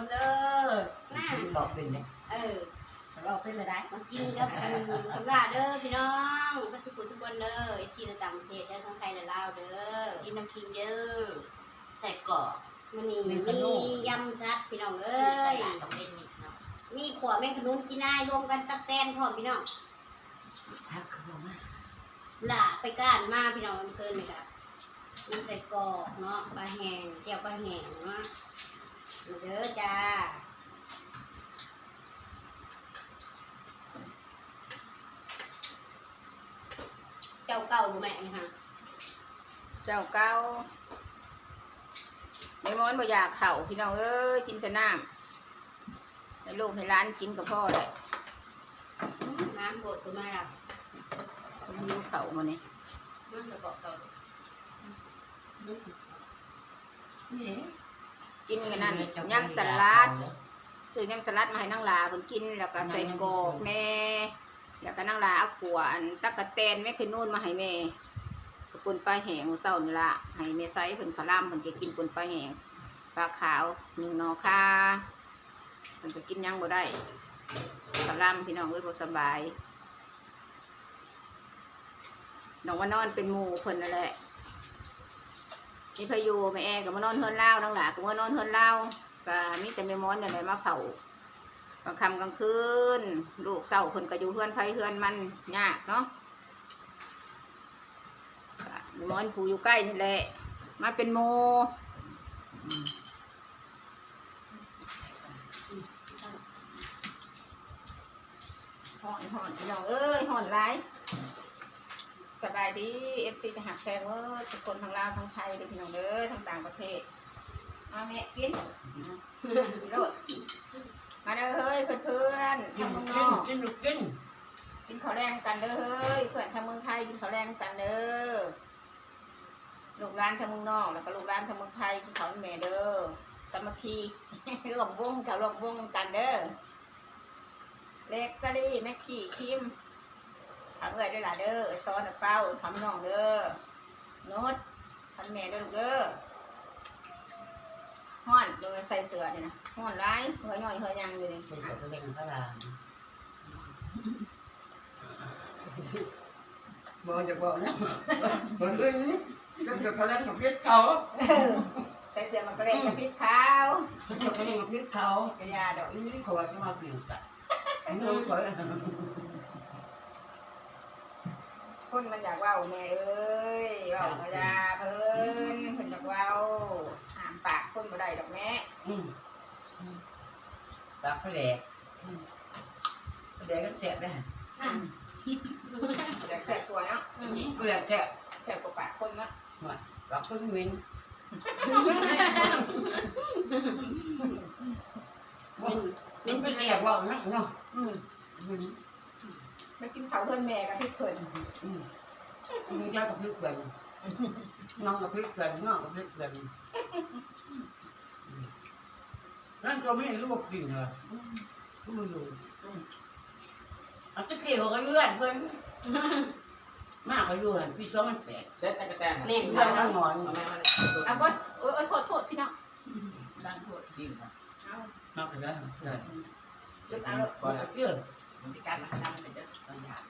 คนเด้อน่าบอกเป็นเนี่ยเออเราเป็นเลยได้มากินกับอันคำราเด้อพี่น้องก็ทุกคนทุกคนเด้อไอ้ที่เราต่างประเทศได้ทั้งไทยและลาวเด้อกินน้ำคิงเด้อใส่กรอกมันนี่มียำซัดพี่น้องเอ้เอ้ยยต้องเล่นนี่เนาะมีขวแมงขนุนกินได้รวมกันตับแตนพร้อมพี่น้องพักคือบ่มาหลาไปก้านมาพี่น้องมันเกินเลยค่ะมีใส่กรอกเนาะปลาแห้งแก้วปลาแห้งเนาะมา เด้อจ้าเจ้าเก่าบ่แม่นี่ค่ะเจ้าเก้าในม้อนบ่อยากเข่าพี่น้องเอ้ยกินแต่น้ำให้ลูกให้ร้านกินกับพ่อเลยน้ำบดตัวมาแล้วผมหิวเข่ามาเนี่ยมันจะเกาะเก่านี่ กินกันนั่นยำสลัดซื้อยำสลัดมาให้นางลาเพิ่นกินแล้วก็ใส่กรอกแน่แล้วก็นางลาเอาขวอันตักกะแตนแม่เคยนู่นมาให้แม่ปนปลาแห้งมื้อเช้านี่ละให้แม่ไซเพิ่นขะล่ำเพิ่นจะกินปนปลาแห้งปลาขาวหนึ่งหนอคาเพิ่นก็กินหยังบ่ได้ขะล่ำพี่น้องเอ้ยบ่สบายน้องว่านอนเป็นหมู่เพิ่นนั่นแหละ มีพายุแม่แอก็มานอนเฮือนเล่าน้องหลาก็มานอนเฮือนเล่าวก็มีแต่แม่ม้อนอย่างไรมาเผากลางค่ำกลางคืนลูกเต้าเพิ่นก็อยู่เฮือนไผเฮือนมันยากเนาะม่ม้อนผูอยู่ใกล้นี่แหละมาเป็นโมอืมห่อนห่อนพี่น้องเอ้ยห่อนไร สบายดีเอฟซีทหารแฟนเวอร์ทุกคนทั้งลาวทั้งไทยเด้อพี่น้องเด้อทั้งต่างประเทศมาแม่กินกินโลดมาเด้อเฮ้ยเพื่อนๆกิทานงเมืองนกินอกกินลูกกินกินข้าวแรงกันเด้อเฮ้ยเพื่อนทางเมืองไทยกินข้าวแรงกันเด้อลูกร้านทางเมืองนอกแล้วก็ลูกร้านทางเมืองไทยกินข้าวแม่เด้อกำมะคีร่วมวงกับร่วมวงกันเด้อเล็กซารี่แม็กกี้คิม ทำเอ้ยด้วยล่ะเด้อเอ้ยซ้อนน่ะเป้าทำน้องเด้อโน้ตทำแม่เด้อลูกเด้อห้อนโดยใส่เสื้อนี่นะห้อนร้ายเฮ้ยย่อยเฮ้ยยังอยู่นี่เป็นสัตว์เลี้ยงพระรามบอกจะบอกนะบอกเลยก็จะเขาเล่นกับพิษเขาใส่เสื้อมันก็เล่นกับพริกขาวเขาเล่นกับพิษเขากระยาดอกอีนี่เขาว่าจะมาเปลี่ยนสัตว์น้องเขา คนมันอยากเว่าแม่เอ้ยเว่ากระยาเพิ่นเพิ่นอยากเว่าห้ามปากคนบ่ได้ดอกแม่อืมตักไปแดกแดกก็เสียบได้อะอยากแสบตัวเนาะอืมก็แดกแค่แสบกว่าปากคนเนาะตักก็มินเป็นเป็นไม่ที่แก่เกี่ยวว่านักเนาะอืมไป กินข้าวเพื่อนแม่กับพี่เพิ่นอืมมีเจ้ากับพริกเกลือน้องกับพริกเกลือน้องกับพริกเกลือนั่นก็ไม่รู้ว่ากินเหรอก็ไม่รู้อาจจะเกี่ยวกับเลือดเพื่อนมากกว่าเลือดพี่ซ้อมมันแตกเซ็ตตะกะแตนเลือดมันหงอนเอาแม่มาเอาก็โอ้ยโอ้ยโทษพี่น้องด้านโทษจริงครับเอามากกว่าเลือดเลยจุดเอาเลือด มันที่การมาทำเป็นเด้อตัวอย่าง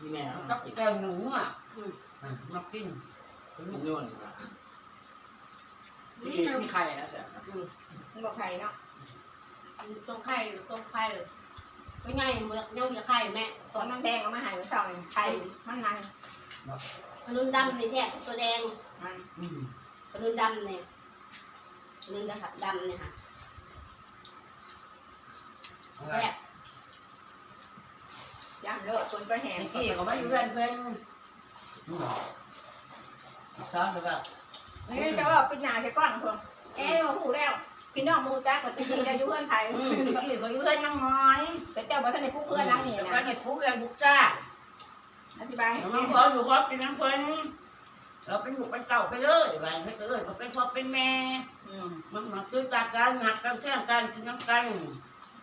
นี่แม่กักับบจิตแกงหนูอะมากินมันโยนครับที่มีใครนะเสียครับมันบอกใครเนาะต้มไข่ต้มไข่เป็นไงเมื่อเนี่ยมีไข่แม่ตอนนั้นแดงเอามาใหายไว้สองไข่มันนันขนุนดำนี่แท้ตัวแดงมันอืมขนุนดำเนี่ยขนุนดำดำเนี่ยค่ะแร กย่ำเลิศคนไปแห่ไอ้กี้ก็ไม่อยู่เพื่อนเพื่อนซ้อมไปแบบนี่จะว่าเป็นหนาใช่ก้อนเพิ่งเอ๊ะมาหูแล้วพี่น้องมูจักกับจริงจะอยู่เพื่อนไทยอืมไอ้กี้ก็อยู่เพื่อนยังน้อยแต่เจ้าบอกท่านในผู้เพื่อนนั่งนี่แล้วนะก็ในคุกกันบุกจ้าอธิบายให้น้องพ่ออยู่ครอบเป็นน้ำเพิ่นเราเป็นลูกเป็นเต่าไปเลยไปไม่เกิดเขาเป็นพ่อเป็นแม่อืมมันมาซื้อจากการหักกันแท่งกันกินน้ำกัน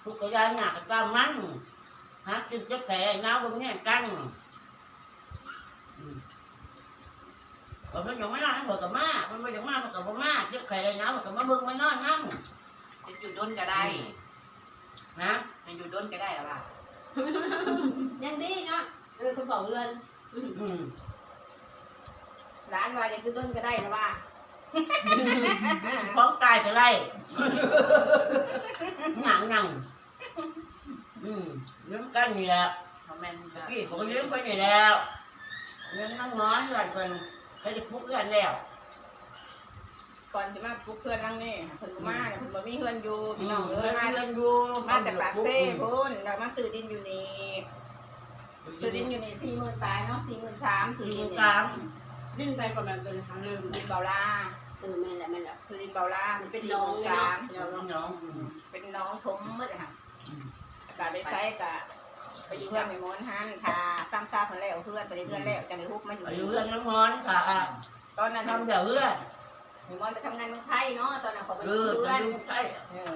ทุกอย่างหักกันมัน หากินจะแก่น้ำบนแง่กันก็มันยังไม่นอนมันกับมามันไม่ยังมามันกับมาเจ็บแขนน้ำมันกับมาเบิ่งมานอนน้ำจะจุดด้นก็ได้ นะให้อยู่ด้นก็ได้หรอล่ะยังดีเนาะเออคุณบอกเงินอืมร้านวายจะดูต้นก็ได้นะว่าพร้อมตายไปไล่หนังหนังอืมเลี้ ยงกันนี่แหละเพราะแม่นแบบพี่ผมก็เลี้ยงไปนี่แล้วเลี้ยงน้องน้อยเพื่อนเพิ่นเขาจะพุกเพื่อนแล้วก่อนจะมาปลุกเพื่อนนั่งนี่เพิ่นบ่มาเนี่ยเพิ่นบ่มีเพื่อนอยู่อืพี่มน้องเอ้เพื่ยอนมาเพื่อนอยู่มาแต่ปากเซ่พุ่นเรามาซื้อดินอยู่นี่ซื้อดินอยู่นี่สี่หมื่นปลายเนาะสี่หมื่นสามซื้อสี่ดินสามดิ้นไปประมาณเกินทางเริ่มดินเบาลาเออแม่นแหละแม่นแหละซื้อดินเบาลามันเป็เป็นนน้น้อองงสามเนาะน้องน้องอืมเป็นน้องทมมืดอะค่ะอืม กะได้ใช้กะไปอยู่เพื่อนในมอนฮันทาซ้ำซาเพิ่นแล้วเพื่อนไปเพื่อนแล้วจะได้ฮุบมาอยู่อายุเพื่อนน้องน้อยค่ะตอนนั้นทำเดี๋ยวเพื่อนในมอนไปทำงานเมืองไทยเนาะตอนนั้นเขาไปเออยู่อเพื่จะอนอยู่ใช่เออ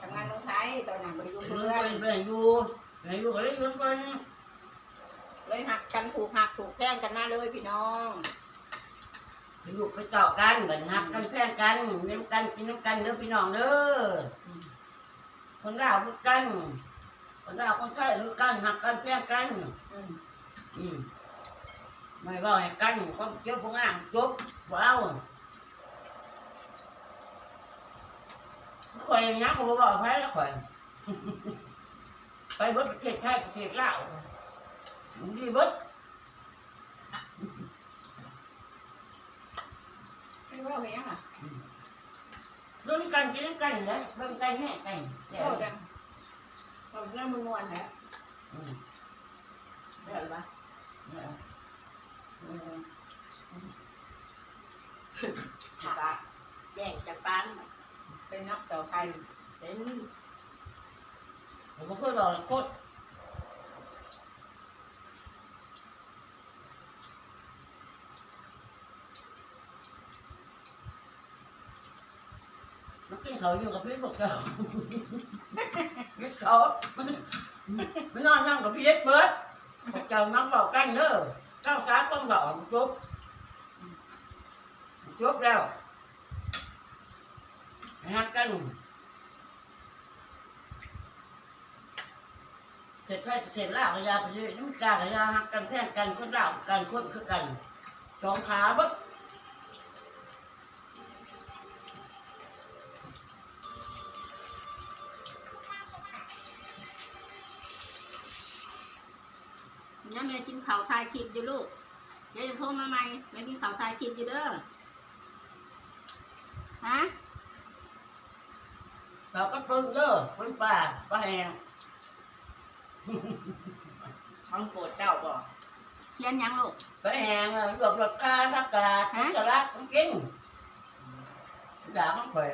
ทำงานเมืองไทยตอนนั้นไปอยู่เพื่เพื่ออนนเพื่อนอยู่เพื่อนอยู่ก็ได้เงินไปเลยหักกันถูกหักถูกแกล้งกันมาเลยพี่น้องอยู่ไปต่อกันเหมือนหักกันแพงกันเลี้ยงกันกินน้ำกันเด้อพี่น้องเด้อ คนลาวคือกันคนลาวคนไทยคือกันหักกันแพงกันอืมอืมไม่ว่าให้กันความเจ้าพวกอ่างจบว้าวข่อยนะเขาบอกไปแล้วข่อย ไปเบิดประเทศไทยประเทศลาวดีเบิด ไม่ว่าไปยังอะ เรื่อง กินกันเลยเรื่องกันแม่ไก่เดี๋ยวโอ้จังเราเรื่องมือนวลแท้อืมเดี๋ยวปะเดี๋ยวอืมตาแย่งจะปังเป็นนักต่อไปเป็นผมก็รอโคตรมันขึ้น เขาอยู่กับพี่บอกเจ้าพี่เขาไม่นอนนั่งกับพี่เล็กเบิร์ดบอกเจ้านั่งบอกกันเนอะเก้าสามต้องบอกจบจบแล้วหักกันเสร็จไทยเสร็จลาวกระยาไปเรื่อยน้ำกากระยาหักกันแท่งกันคนลากันคนคือกันสองขาบึ๊บ นี่ยแม่กินข้าวทายคลิปอยู่ลูกแม่จะโทรมาใหม่แม่กินข้าวทายคลิปอยู่เด้อฮะเราก็ปรุงเด้อปรุงปลาปลาแห้งช่องโปรดเจ้าบ่เขียนหยังลูกปลาแห้งหลบหลบกาลักกาสลัดกินด่ามันข่อย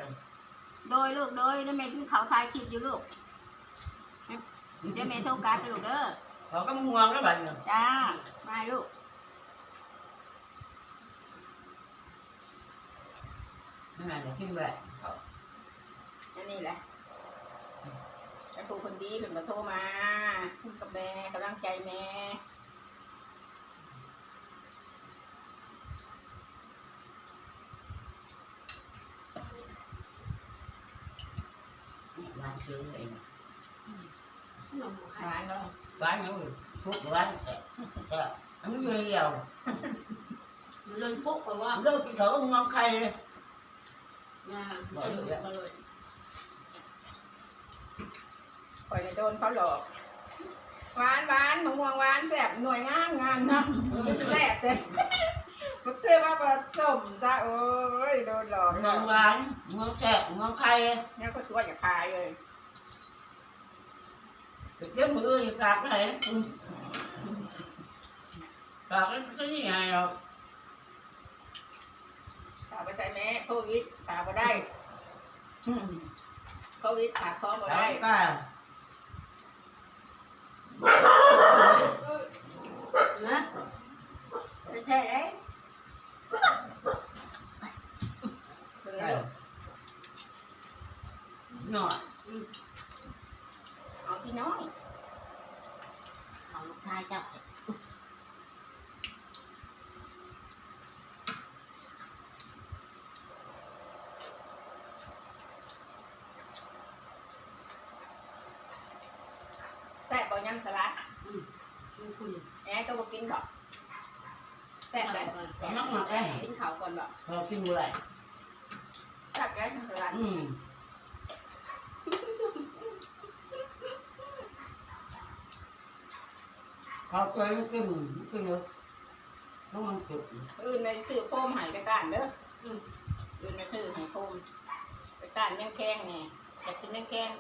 โดยลูกโดยแล้วแม่กินข้าวทายคลิปอยู่ลูกเดี๋ยวแม่โทรกลับไปลูกเด้อ เขาก็ห่วงแล้วบัดนี้จ้า มาลูกนั่นแหละกินแบบอันนี้แหละแล้วครูคนดีเพิ่นก็โทรมาคุณกับแม่กำลังใจแม่ร้านซื้อเองหนุ่มหวานเนาะร้านนี้ทุก ร้านแต่แต่อันนี้เดียวมันเล่นปุ๊บก็ว่าเลิกกินเขาก็งอใครเลยงานมาเลยคอยจะโดนเขาหลอกหวานหวานมะม่วงหวานแซ่บหน่วยงามงามเนาะแซ่บเลยมันเสื้อมาผสมจ้าโอ้ยโดนหลอกเมืองหวานเมืองแขกเมืองไทยเนี่ยก็ตัวอย่าคายเลย เดี๋ยวมืออยู่กลางไหนกลางนั้นก็ยังไงหรอกฝากไปใจแม่โควิดฝากมาได้โควิดฝากคอมากลาได้งป้านะไม่ใช่เอ้ยเป็นไงลูกหน่อยเอา พี่น้อยเอาลูกชายเจ้าแต่บอยำสลัดดูคุณแอนก็บอกินบอกแต่แต่สนัก่มักได้กินเขาก่อนบอกเรากินอะไรจับแก้สลัดอืม เขาเคยมันกินมันกินเลยต้องมันกินอื่นไปซื้อโคมใหายไปก้านเด้ออืมอื่นไปซื้อใหายโคมไปก้านแมงแข้งเนี่ยอยากกินแมงแข้ง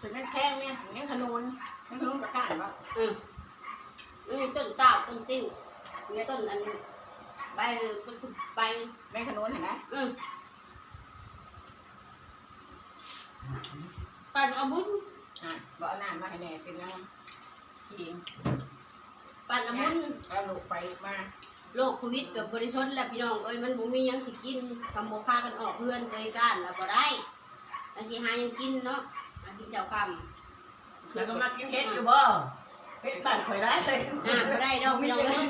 ถึงแมงแข้งเนี่ยแมงขนุนแมงขนุนไปก้านบ่อืมอืมต้นเต้าต้นติ้วเนี่ยต้นอันใบต้นใบแมงขนุนเห็นไหมอืมปั่นเอาบุญ อะบ่เอาน้ำมาให้แม่กินนะกินปั่นเอาบุญเอาลูกไปมาโรคโควิดกับบริชนแหละพี่น้องเอ้ยมันบ่มีหยังสิกินทำโมพากันออกเพื่อนไปก้านแล้วบ่ได้อันที่หาหยังกินเนาะอันที่เจ้าคำแล้วก็มากินเห็ดอยู่บ่เห็ดบ้านเคยได้เลยอ่าบ่ได้ดอกพี่น้องเอ้ย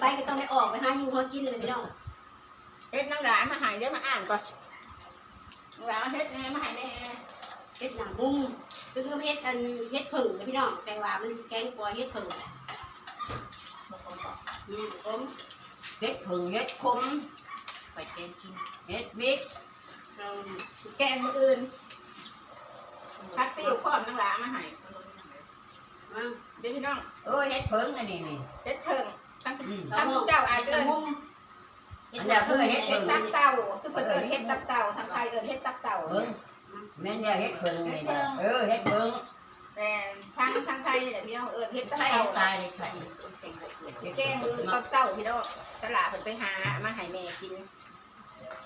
ไปก็ต้องได้ออกไปหาอยู่หากินเลยพี่น้องเฮ็ดนังหลายมาใหายเดี๋ยวมาอ่านก่อนนังหลายมาเฮ็ดแน่มาใหายแน่ เฮ็ดหนังมุ้งคือเฮ็ดอันเฮ็ดผึ่งนะพี่น้องแต่ว่ามันแกงกลัวเฮ็ดผึ่งอืมผมเห็ดผึ่งเห็ดคมไปเกณฑ์กินเห็ดบิ๊กเอาแกงมืออื่นพักติ้วพร้อมนังหลายมาใหายมาเดี๋ยวพี่น้องเออเห็ดผึ่งอันนี้นี่เฮ็ดเพิ่งทั้งอืมทั้งเจ้าอาจจะเฮ็เอิ้ดนมุ้งอันเนี้ยคือเฮ็ดเฮ็ดตับเต่าคือเพิ่นเอิ้นเฮ็ดตับเต่าทางไทยเอิ้นเฮ็ดตับเต่าผึ่ง แม่นเนี่ยเห็ดผึ่งนี่เนี่ยเออเห็ดผึ่งแต่ทางทางไทยเนี่ยพี่น้องเอิ้นเฮ็ดตับใช่เต่าตายเลยใส่แกงมือตอนเช้าพี่น้องตลาดเพิ่นไปหามาให้แม่กิน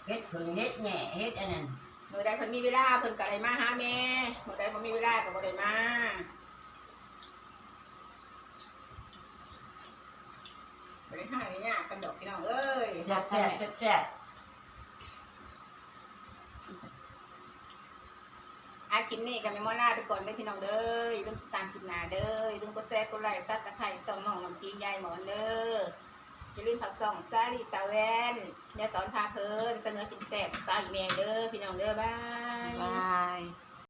เห็ดผึ่งเห็ดแหน่เห็ดอันนั้นมื้อใดเพิ่นมีเวลาเพิ่นก็ได้มาหาแม่มื้อใดบ่มีเวลาก็บ่ได้มาบ่ได้หาได้ยากกันดอกพี่น้องเอ้ยแซ่บแซ่บแซ่บแซ่บ อาคลิปนี้กับแม่มอลาไปก่อนเด้อพี่น้องเด้ออย่าลืมติดตามคลิปหน้าเด้ออย่าลืมกดแชร์กดไลค์ซับสไครต์ส่องน้องน้ำพียายหมอนเด้ออย่าลืมผักส่องซาลิตาแวนยาสอนพาเพลินเสนอสินแสบสาอีเมลเด้อพี่น้องเด้อบ๊ายบาย